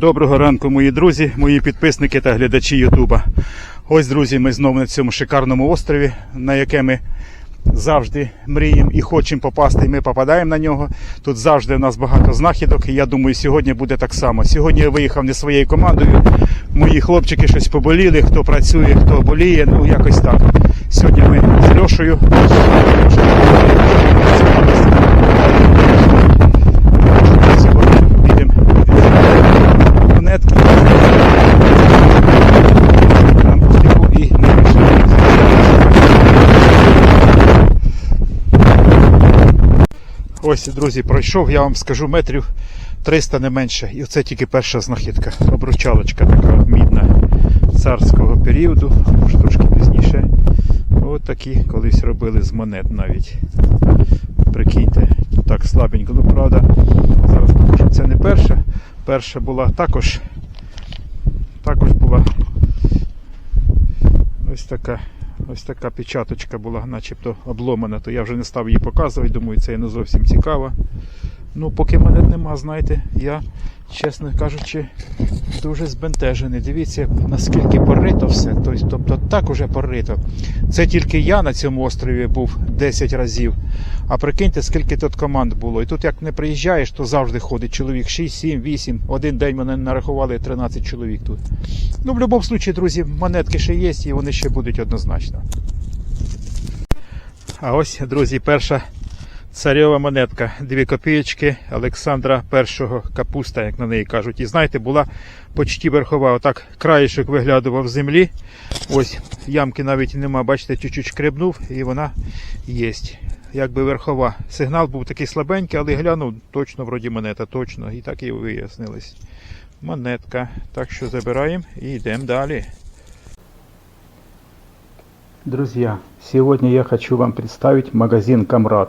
Доброго ранку, мої друзі, мої підписники та глядачі Ютуба. Ось, друзі, ми знову на цьому шикарному острові, на яке ми завжди мріємо і хочемо попасти, і ми попадаємо на нього. Тут завжди у нас багато знахідок, і я думаю, сьогодні буде так само. Сьогодні я виїхав не своєю командою. Мої хлопчики щось поболіли, хто працює, хто боліє, ну якось так. Сьогодні ми з Льошею. Сьогодні підемо монетки. Ось, друзі, пройшов, я вам скажу метрів 300 не менше. І це тільки перша знахідка. Обручалочка така мідна царського періоду, може трошки пізніше. От такі колись робили з монет навіть. Прикиньте, так слабенько. Ну, правда, зараз покажу. Це не перша. Перша була також. Також була ось така. Ось така печаточка була, начебто обломана, то я вже не став її показувати, думаю, це не зовсім цікаво. Ну, поки мене нема, знаєте, я, чесно кажучи, дуже збентежений. Дивіться, наскільки порито все. Тобто, так уже порито. Це тільки я на цьому острові був 10 разів. А прикиньте, скільки тут команд було. І тут як не приїжджаєш, то завжди ходить чоловік 6, 7, 8. Один день мене нарахували 13 чоловік тут. Ну, в будь-якому випадку, друзі, монетки ще є, і вони ще будуть однозначно. А ось, друзі, перша царьова монетка. Дві копієчки Олександра І капуста, як на неї кажуть. І знаєте, була почті верхова. Отак краєшок виглядував землі. Ось ямки навіть нема, бачите, чуть-чуть шкребнув і вона є. Якби верхова. Сигнал був такий слабенький, але глянув, точно вроді монета, точно. І так і вияснилось. Монетка. Так що забираємо і йдемо далі. Друзья, сегодня я хочу вам представить магазин «Камрад»,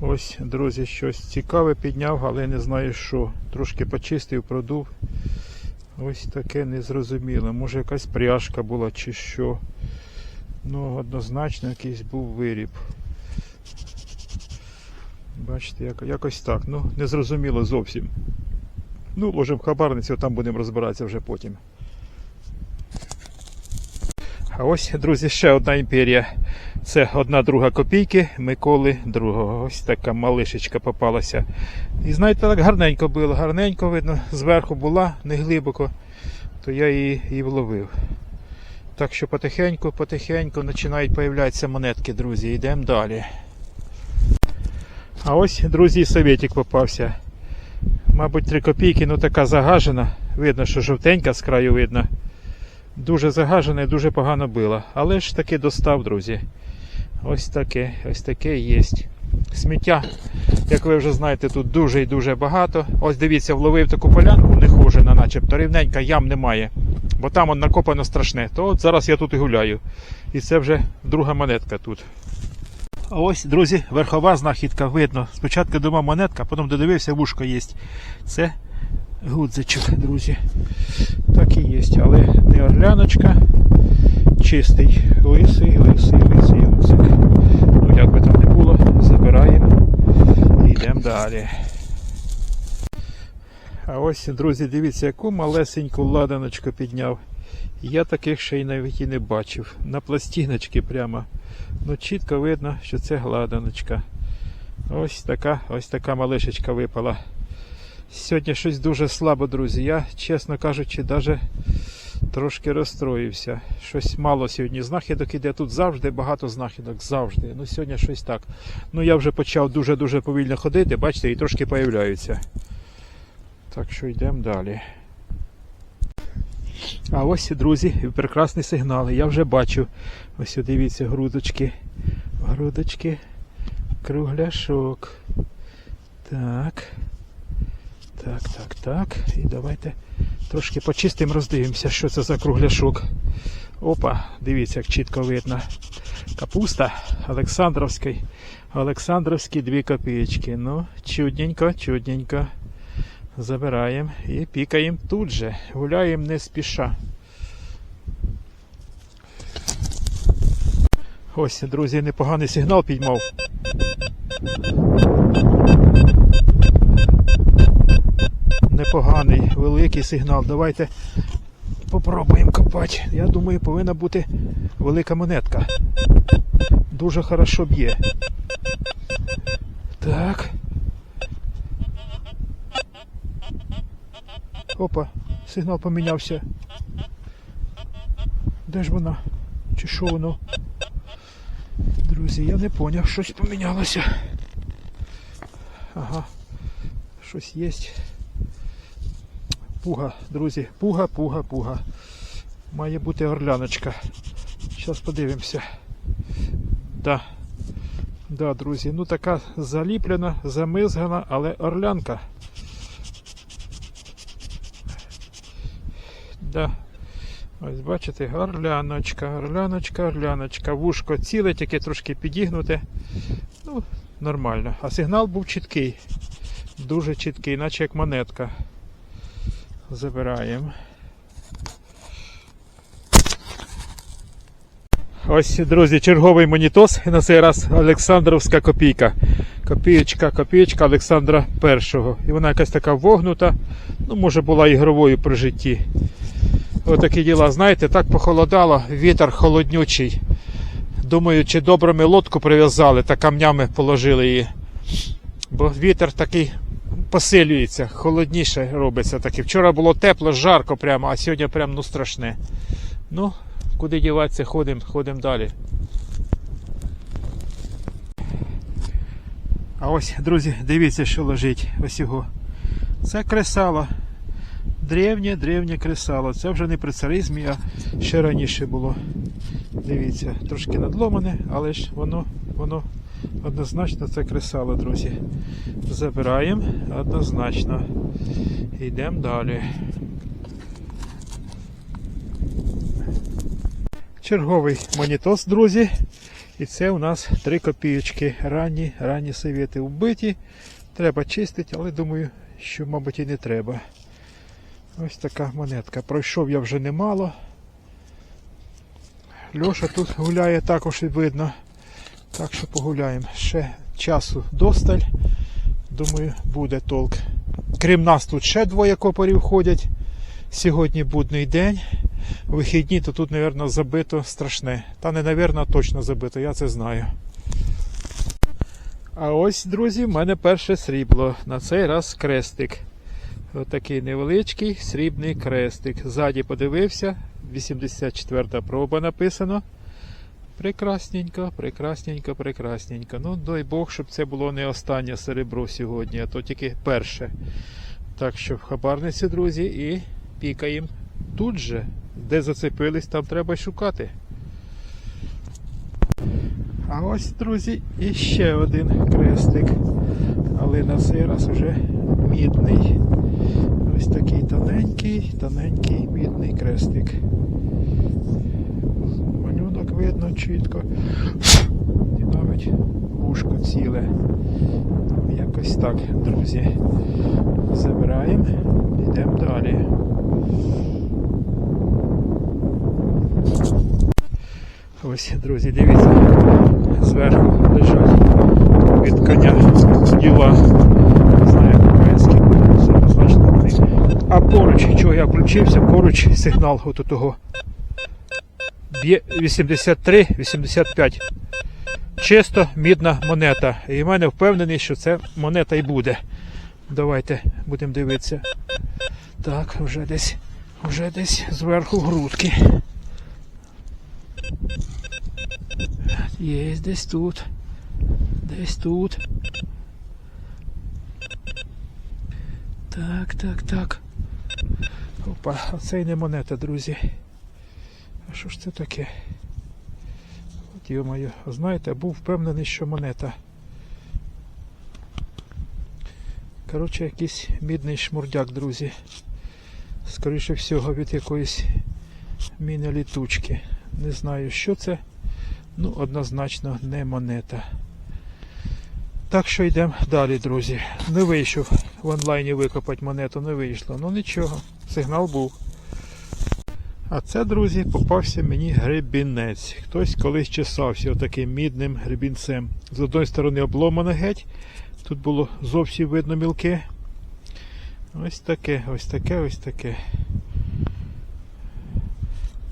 Ось, друзі, щось цікаве підняв, але не знаю що. Трошки почистив, продув. Ось таке незрозуміле. Може якась пряжка була чи що. Ну, однозначно якийсь був виріб. Бачите, як, якось так. Ну, незрозуміло зовсім. Ну, ложимо в хабарницю, там будемо розбиратися вже потім. А ось, друзі, ще одна імперія. Це одна друга копійки Миколи другого. Ось така малишечка попалася. І знаєте, так гарненько було, гарненько видно, зверху була, не глибоко, то я її і вловив. Так що потихеньку, потихеньку починають появлятися монетки, друзі. Йдемо далі. А ось, друзі, советик попався. Мабуть, 3 копійки, ну така загажена. Видно, що жовтенька з краю видно. Дуже загажена і дуже погано била. Але ж таки достав, друзі. Ось таке, ось таке є. Сміття, як ви вже знаєте, тут дуже і дуже багато. Ось дивіться, вловив таку полянку, не хоже на начебто, рівненька, ям немає. Бо там он накопано страшне. То от зараз я тут і гуляю. І це вже друга монетка тут. А ось, друзі, верхова знахідка видно. Спочатку думав монетка, потім додивився, вушко є. Це гудзичок, друзі. Так і є, але не орляночка. Чистий, лисий, лисий, лисий гудзик. Ну, як би там не було, забираємо і йдемо далі. А ось, друзі, дивіться, яку малесеньку ладаночку підняв. Я таких ще й навіть і не бачив. На пластиночки прямо. Ну, чітко видно, що це гладаночка. Ось така, ось така малишечка випала. Сьогодні щось дуже слабо, друзі. Я, чесно кажучи, навіть трошки розстроївся. Щось мало сьогодні знахідок іде. Тут завжди багато знахідок, завжди. Ну сьогодні щось так. Ну я вже почав дуже-дуже повільно ходити, бачите, і трошки появляються. Так що йдемо далі. А ось, друзі, прекрасні сигнали. Я вже бачу. Ось дивіться, грудочки. Грудочки. Кругляшок. Так. Так, так, так. І давайте трошки почистимо, роздивимося, що це за кругляшок. Опа, дивіться, як чітко видно. Капуста Олександровський. Олександровські 2 копійки. Ну, чудненько, чудненько. Забираємо і пікаємо тут же. Гуляємо не спіша. Ось, друзі, непоганий сигнал підьмав. Непоганий, великий сигнал. Давайте попробуємо копати. Я думаю, повинна бути велика монетка. Дуже хорошо б'є. Так. Опа, сигнал помінявся. Де ж вона? Чи що воно? Друзі, я не поняв, щось помінялося. Ага, щось є. Пуга, друзі, пуга, пуга, пуга. Має бути орляночка. Зараз подивимося. Да. Да, друзі, ну така заліплена, замизгана, але орлянка. Да. Ось бачите, орляночка, орляночка, орляночка. Вушко ціле, тільки трошки підігнуте. Ну, нормально. А сигнал був чіткий. Дуже чіткий, наче як монетка. Забираємо. Ось, друзі, черговий монітос. І на цей раз Олександровська копійка. Копієчка, копієчка Олександра І. І вона якась така вогнута. Ну, може, була ігровою при житті. Отакі діла, знаєте, так похолодало, вітер холоднючий. Думаю, чи добре ми лодку прив'язали та камнями положили її. Бо вітер такий посилюється, холодніше робиться таке. Вчора було тепло, жарко прямо, а сьогодні прям ну страшне. Ну, куди діватися, ходимо, ходимо далі. А ось, друзі, дивіться, що лежить ось його. Це кресало. Древнє, древнє кресало. Це вже не при царизмі, а ще раніше було. Дивіться, трошки надломане, але ж воно, воно однозначно це кресало, друзі. Забираємо однозначно. Йдемо далі. Черговий монітос, друзі. І це у нас 3 копійочки. Ранні, ранні совєти вбиті. Треба чистити, але думаю, що, мабуть, і не треба. Ось така монетка. Пройшов я вже немало. Льоша тут гуляє також і видно. Так що погуляємо. Ще часу досталь. Думаю, буде толк. Крім нас, тут ще двоє копарів ходять. Сьогодні будний день. Вихідні, то тут, мабуть, забито страшне. Та не, мабуть, точно забито, я це знаю. А ось, друзі, в мене перше срібло. На цей раз крестик. Отакий невеличкий срібний крестик. Ззаді подивився, 84 проба написано. Прекрасненько, прекрасненько, прекрасненько. Ну, дай Бог, щоб це було не останнє серебро сьогодні, а то тільки перше. Так що в хабарниці, друзі, і пікаємо тут же. Де зацепились, там треба шукати. А ось, друзі, іще один крестик. Але на цей раз вже мідний. Ось такий тоненький, тоненький мідний крестик. Видно чітко. І навіть вушко ціле. Якось так, друзі. Забираємо, йдемо далі. Ось, друзі, дивіться, зверху лежать від коня діла. Не знаю, український, це однозначно. А поруч, чого я включився, поруч сигнал от того. Б'є 83-85. Чисто мідна монета. І в мене впевнений, що це монета і буде. Давайте будемо дивитися. Так, вже десь, вже десь зверху грудки. Є десь тут. Десь тут. Так, так, так. Опа, це й не монета, друзі. Що ж це таке? От йо-моє, знаєте, був впевнений, що монета. Коротше, якийсь мідний шмурдяк, друзі. Скоріше всього від якоїсь Міни-літучки. Не знаю, що це. Ну, однозначно не монета. Так що йдемо далі, друзі. Не вийшов в онлайні викопати монету, не вийшло. Ну нічого, сигнал був. А це, друзі, попався мені гребінець. Хтось колись чесався отаким мідним гребінцем. З одної сторони обломано геть. Тут було зовсім видно мілке. Ось таке, ось таке, ось таке.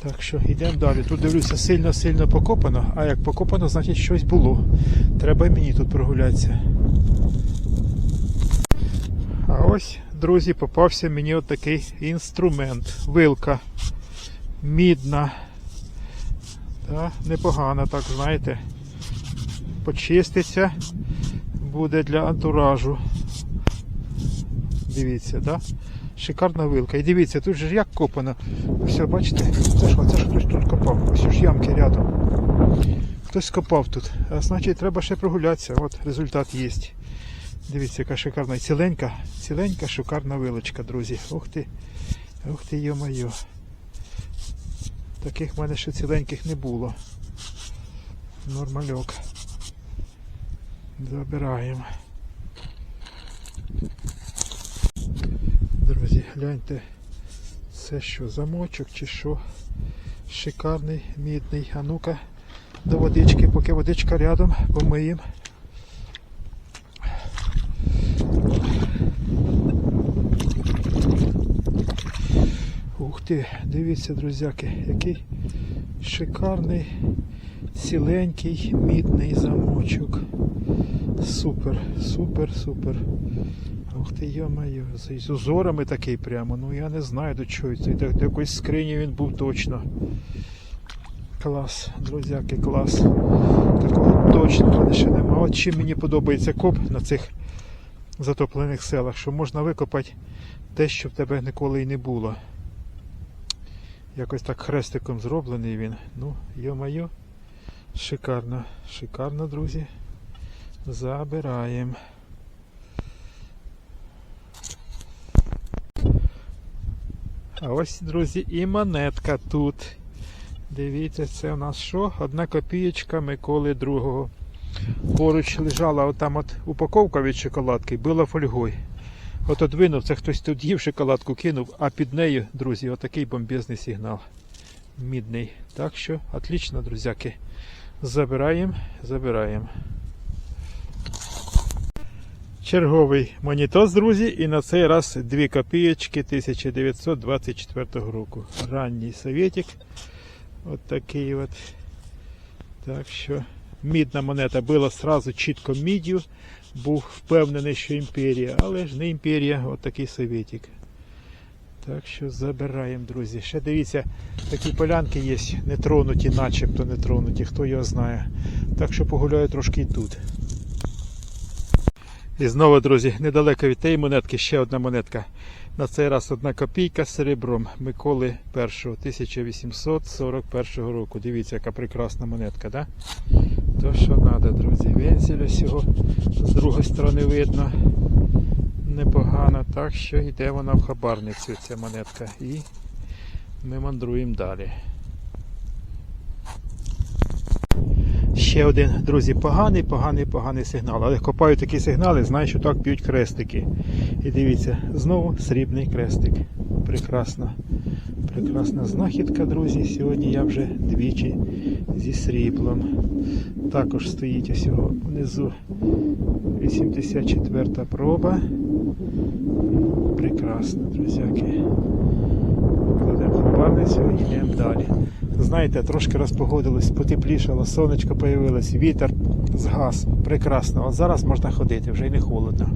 Так що йдемо далі. Тут дивлюся сильно-сильно покопано, а як покопано, значить щось було. Треба й мені тут прогулятися. А ось, друзі, попався мені отакий інструмент. Вилка. Мідна. Та, непогана, так, знаєте. Почиститься. Буде для антуражу. Дивіться, да? Шикарна вилка. І дивіться, тут же як копано. Все, бачите? Це ж, це ж хтось тут копав. Ось ж ямки рядом. Хтось копав тут. А значить треба ще прогулятися. От результат є. Дивіться, яка шикарна. Ціленька, ціленька, шикарна вилочка, друзі. Ух ти. Ух ти, йо-моє. Таких в мене ще ціленьких не було. Нормальок. Забираємо. Друзі, гляньте, це що, замочок чи що? Шикарний, мідний. А ну-ка, до водички, поки водичка рядом, помиємо. Ух ти, дивіться, друзяки, який шикарний, ціленький, мідний замочок. Супер, супер, супер. Ух ти, йо-моє, з узорами такий прямо. Ну я не знаю до чого це. До, якоїсь скрині він був точно. Клас, друзяки, клас. Такого точно в ще нема. От чим мені подобається коп на цих затоплених селах, що можна викопати те, що в тебе ніколи і не було. Якось так хрестиком зроблений він. Ну, йо-моє. Шикарно, шикарно, друзі. Забираємо. А ось, друзі, і монетка тут. Дивіться, це у нас що? Одна копієчка Миколи II. Поруч лежала отам от упаковка від шоколадки, била фольгою. От одвинув, це хтось тут їв шоколадку кинув, а під нею, друзі, отакий бомбезний сигнал. Мідний. Так що, отлично, друзяки. Забираємо, забираємо. Черговий монітос, друзі, і на цей раз 2 копієчки 1924 року. Ранній совєтик. От такий от. Так що мідна монета була сразу чітко міддю. Був впевнений, що імперія, але ж не імперія, от такий совєтик. Так що забираємо, друзі. Ще дивіться, такі полянки є, не тронуті, начебто не тронуті, хто його знає. Так що погуляю трошки і тут. І знову, друзі, недалеко від тієї монетки ще одна монетка. На цей раз одна копійка з серебром Миколи І 1841 року. Дивіться, яка прекрасна монетка, да? То, що треба, друзі. Вензель ось з другої сторони видно. Непогано. Так що йде вона в хабарницю, ця монетка. І ми мандруємо далі. Ще один, друзі, поганий, поганий, поганий сигнал. Але копаю такі сигнали, знаю, що так б'ють крестики. І дивіться, знову срібний крестик. Прекрасна, прекрасна знахідка, друзі. Сьогодні я вже двічі зі сріблом. Також стоїть ось внизу 84 та проба. Прекрасно, друзяки. Кладемо хабарницю і йдемо далі. Знаєте, трошки розпогодилось, потеплішало, сонечко появилось, вітер згас. Прекрасно. От зараз можна ходити, вже й не холодно.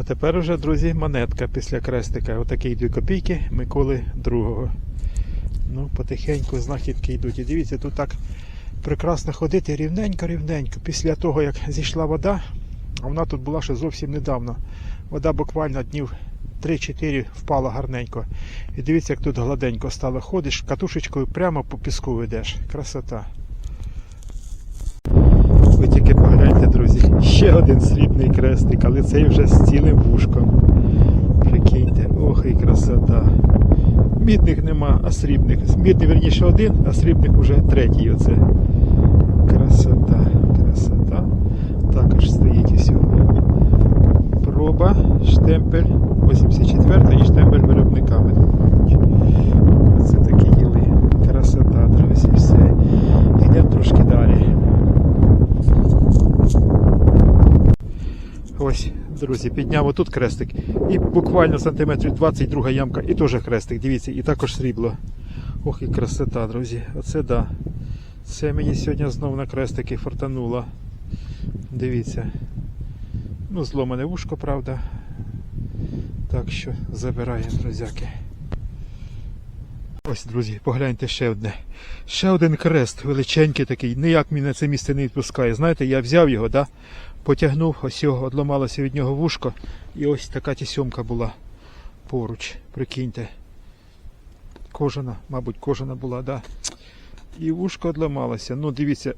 А тепер уже, друзі, монетка після крестика. Отакі дві копійки Миколи II. Ну, потихеньку знахідки йдуть. І дивіться, тут так прекрасно ходити рівненько-рівненько. Після того, як зійшла вода, а вона тут була ще зовсім недавно. Вода буквально днів 3-4 впала гарненько. І дивіться, як тут гладенько стало. Ходиш катушечкою прямо по піску ведеш. Красота. Ви тільки погляньте. Ще один срібний крестик, але цей вже з цілим вушком. Прикиньте, ох і красота. Мідних нема, а срібних. Мідний верніше один, а срібних уже третій оце. Красота, красота. Також стоїть усього. Проба, штемпель 84 і штемпель виробниками. Це такі діли. Красота, друзі, все. Йдемо трошки далі. Ось, друзі, підняв отут крестик. І буквально сантиметрів 22 ямка, і теж хрестик. Дивіться, і також срібло. Ох, і красота, друзі. Оце да. Це мені сьогодні знов на крестики фортануло. Дивіться. Ну, зломане вушко, правда. Так що забираємо, друзяки. Ось, друзі, погляньте ще одне. Ще один крест, величенький такий, ніяк мене це місце не відпускає. Знаєте, я взяв його, да? Потягнув, ось його, одламалося від нього вушко, і ось така тісьомка була поруч, прикиньте. Кожана, мабуть, кожана була, да. І вушко одламалося. Ну, дивіться,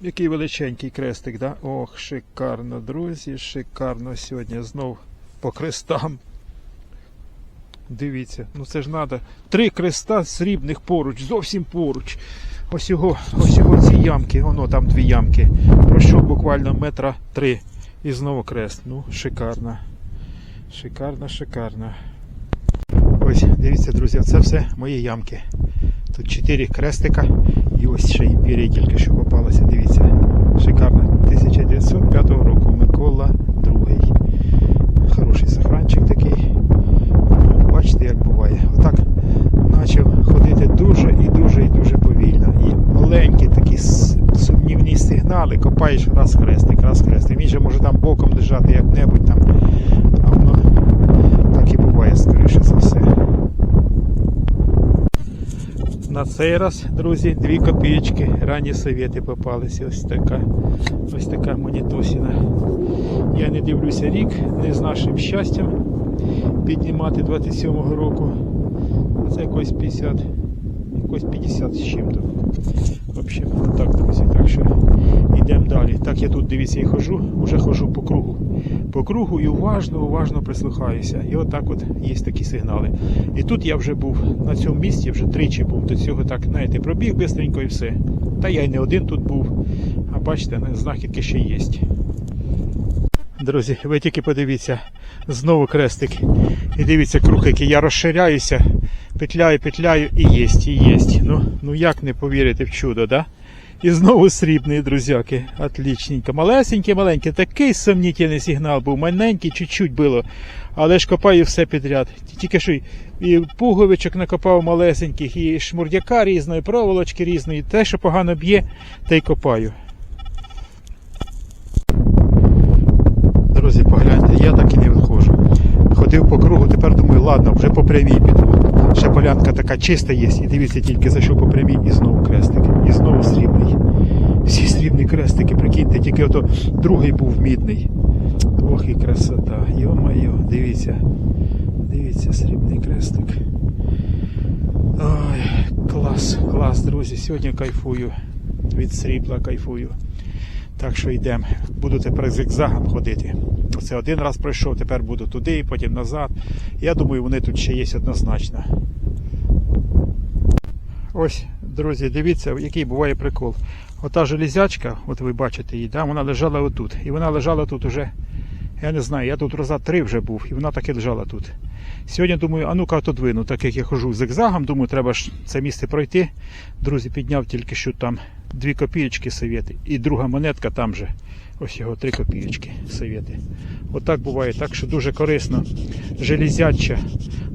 який величенький крестик, да? Ох, шикарно, друзі, шикарно сьогодні знов по крестам. Дивіться, ну це ж треба. Три креста срібних поруч, зовсім поруч. Ось його, ось його ці ямки, воно там дві ямки. Пройшов буквально метра три. І знову крест. Ну, шикарно. Шикарно, шикарно. Ось, дивіться, друзі, це все мої ямки. Тут чотири крестика. І ось ще імперія тільки що попалася. Дивіться. Шикарно. 1905 року Микола II. Хороший сохранчик такий. Ну, Бачите, як буває. Отак почав ходити дуже і дуже і дуже повільно. І маленькі такі с- сумнівні сигнали, копаєш раз хрестик, раз хрестик. Він же може там боком лежати як-небудь там. А воно так і буває, скоріше за все. На цей раз, друзі, дві копійки. Ранні совєти попалися. Ось така. Ось така монітосіна. Я не дивлюся рік, не з нашим щастям піднімати 27-го року. Це якось 50, якось 50 з чим-то. В общем, так, друзі, так що йдемо далі. Так я тут дивіться і хожу, вже хожу по кругу. По кругу і уважно, уважно прислухаюся. І отак от є такі сигнали. І тут я вже був на цьому місці, вже тричі був до цього так, знаєте, пробіг бистренько і все. Та я й не один тут був. А бачите, знахідки ще є. Друзі, ви тільки подивіться, знову крестик. І дивіться круг, який я розширяюся, петляю, петляю і єсть, і єсть. Ну, ну як не повірити в чудо, да? І знову срібний, друзяки. Отлічненько. Малесенький, маленький. Такий сумнітельний сигнал був. Маленький, чуть-чуть було. Але ж копаю все підряд. Тільки що і пуговичок накопав малесеньких, і шмурдяка різної, проволочки різної. Те, що погано б'є, те й копаю. Друзі, погляньте, я так і не виходжу. Ходив по кругу, тепер думаю, ладно, вже по прямій піду. Ще полянка така чиста є, і дивіться, тільки зайшов по прямій і знову крестик. І знову срібний. Всі срібні крестики, прикиньте, тільки ото другий був мідний. Ох і красота. Йо-моє, дивіться. Дивіться, срібний крестик. Ой, клас, клас, друзі. Сьогодні кайфую. Від срібла кайфую. Так що йдемо. Буду тепер зигзагом ходити. Оце один раз пройшов, тепер буду туди, потім назад. Я думаю, вони тут ще є однозначно. Ось, друзі, дивіться, який буває прикол. Ота железячка, от ви бачите її, да, вона лежала отут. І вона лежала тут уже, я не знаю, я тут раза три вже був, і вона таки лежала тут. Сьогодні думаю, а ну-ка отодвину, так як я хожу зигзагом, думаю, треба ж це місце пройти. Друзі, підняв тільки що там дві копійочки совєти. І друга монетка там же. Ось його три копійочки совєти. Отак буває, так що дуже корисно. Железяча,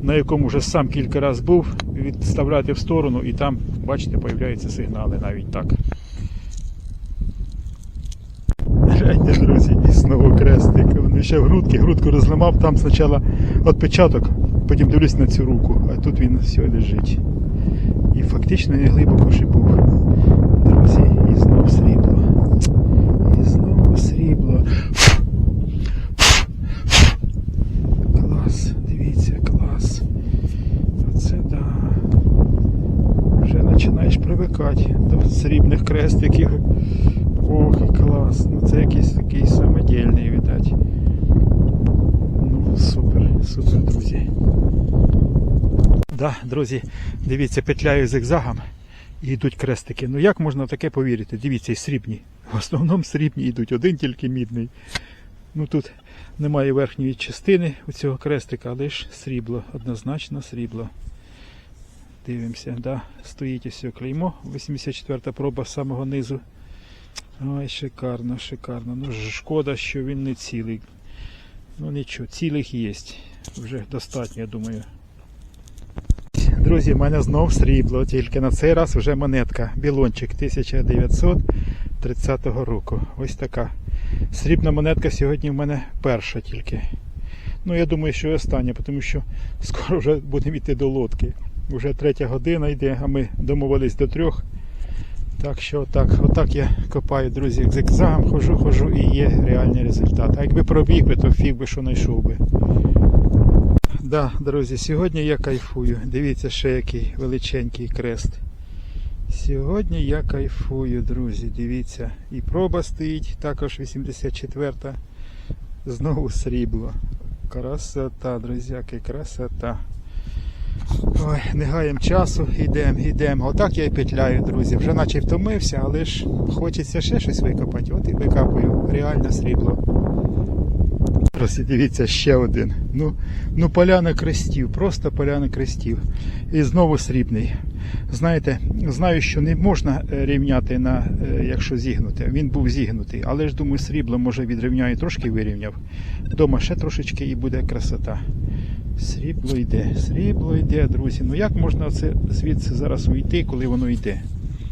на якому вже сам кілька разів був, відставляти в сторону і там, бачите, появляються сигнали навіть так. Гляньте, друзі, і знову крестик. Він ще в грудки, грудку розламав, там спочатку відпечаток, потім дивлюсь на цю руку, а тут він все лежить. І фактично не глибоко ще був. Друзі, і знову срібло. І знову срібло. Клас, дивіться, клас. Оце да. Вже починаєш привикати до срібних крестиків. Ох, клас. Ну це якийсь такий самодільний, видать. Ну, супер, супер, друзі. Да, друзі, дивіться, петляю зигзагом і йдуть крестики. Ну як можна в таке повірити? Дивіться, і срібні. В основному срібні йдуть, один тільки мідний. Ну тут немає верхньої частини у цього крестика, але ж срібло, однозначно срібло. Дивимося, да, стоїть ось клеймо, 84 проба з самого низу. Ой, шикарно, шикарно. Ну шкода, що він не цілий. Ну нічого, цілих є. Вже достатньо, я думаю. Друзі, в мене знов срібло, тільки на цей раз вже монетка. Білончик 1930 року. Ось така. Срібна монетка сьогодні в мене перша тільки. Ну, я думаю, що і остання, тому що скоро вже будемо йти до лодки. Вже третя година йде, а ми домовились до трьох. Так що отак, отак я копаю, друзі, зигзагом хожу, хожу і є реальний результат. А якби пробіг би, то фіг би що знайшов би. Да, друзі, сьогодні я кайфую. Дивіться, ще який величенький крест. Сьогодні я кайфую, друзі. Дивіться. І проба стоїть, також 84-та. Знову срібло. Красота, друзяки, красота. Ой, не гаємо часу, йдемо, йдемо. Отак я і петляю, друзі. Вже наче втомився, але ж хочеться ще щось викопати. От і викапую. Реально срібло. Просто дивіться ще один. Ну, ну поляна крестів, просто поляна крестів. І знову срібний. Знаєте, знаю, що не можна е, рівняти на, е, якщо зігнути. Він був зігнутий, але ж думаю, срібло може відрівняю, трошки вирівняв. Дома ще трошечки і буде красота. Срібло йде, срібло йде, друзі. Ну як можна оце звідси зараз уйти, коли воно йде?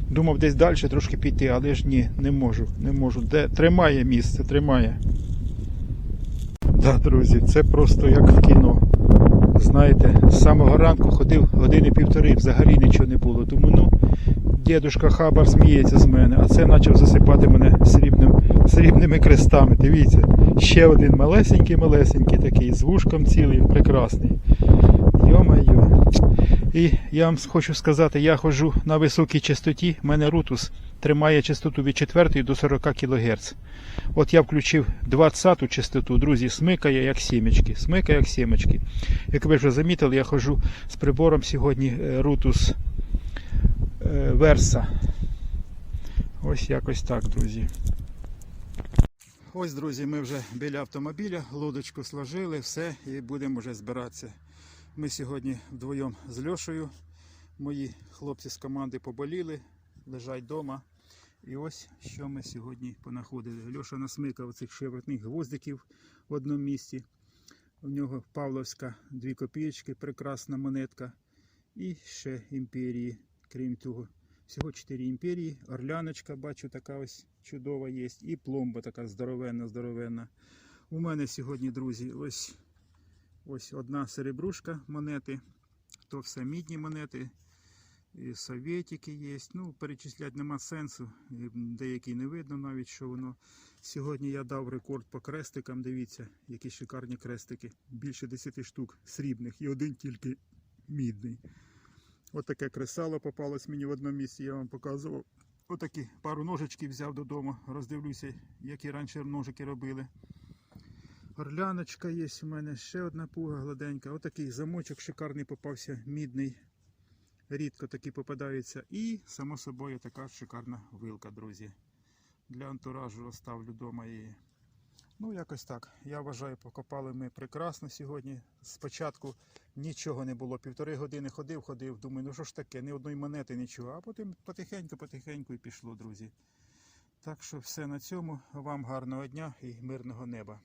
Думав десь далі трошки піти, але ж ні, не можу, не можу. Де тримає місце, тримає. Да, друзі, це просто як в кіно. Знаєте, з самого ранку ходив години півтори, взагалі нічого не було. Думаю, ну, дідушка Хабар сміється з мене, а це почав засипати мене срібним, срібними крестами. Дивіться, ще один малесенький-малесенький такий, з вушком цілий, прекрасний. Йо-майо. І я вам хочу сказати, я ходжу на високій частоті, в мене рутус тримає частоту від 4 до 40 кГц. От я включив 20-ту частоту, друзі, смикає як сімечки. Смикає як сімечки. Як ви вже замітили, я ходжу з прибором сьогодні е, Rutus е, Ось якось так, друзі. Ось, друзі, ми вже біля автомобіля, лодочку сложили, все, і будемо вже збиратися. Ми сьогодні вдвоєм з Льошею. Мої хлопці з команди поболіли, лежать вдома. І ось що ми сьогодні понаходили. Льоша насмикав цих шевертних гвоздиків в одному місці. У нього Павловська 2 копійки, прекрасна монетка. І ще імперії, крім того. Всього 4 імперії. Орляночка, бачу, така ось чудова є. І пломба така здоровенна, здоровенна. У мене сьогодні, друзі, ось ось одна серебрушка монети. То все мідні монети. І совєтики є. Ну, перечисляти нема сенсу. Деякі не видно навіть, що воно. Сьогодні я дав рекорд по крестикам. Дивіться, які шикарні крестики. Більше 10 штук срібних і один тільки мідний. Отаке кресало попалось мені в одному місці, я вам показував. Отакі пару ножичків взяв додому. Роздивлюся, які раніше ножики робили. Орляночка є у мене, ще одна пуга гладенька. Отакий замочок шикарний попався, мідний. Рідко такі попадаються. І, само собою, така шикарна вилка, друзі. Для антуражу оставлю вдома її. Ну, якось так. Я вважаю, покопали ми прекрасно сьогодні. Спочатку нічого не було. Півтори години ходив, ходив. Думаю, ну що ж таке, ні одної монети, нічого. А потім потихеньку-потихеньку і пішло, друзі. Так що все на цьому. Вам гарного дня і мирного неба.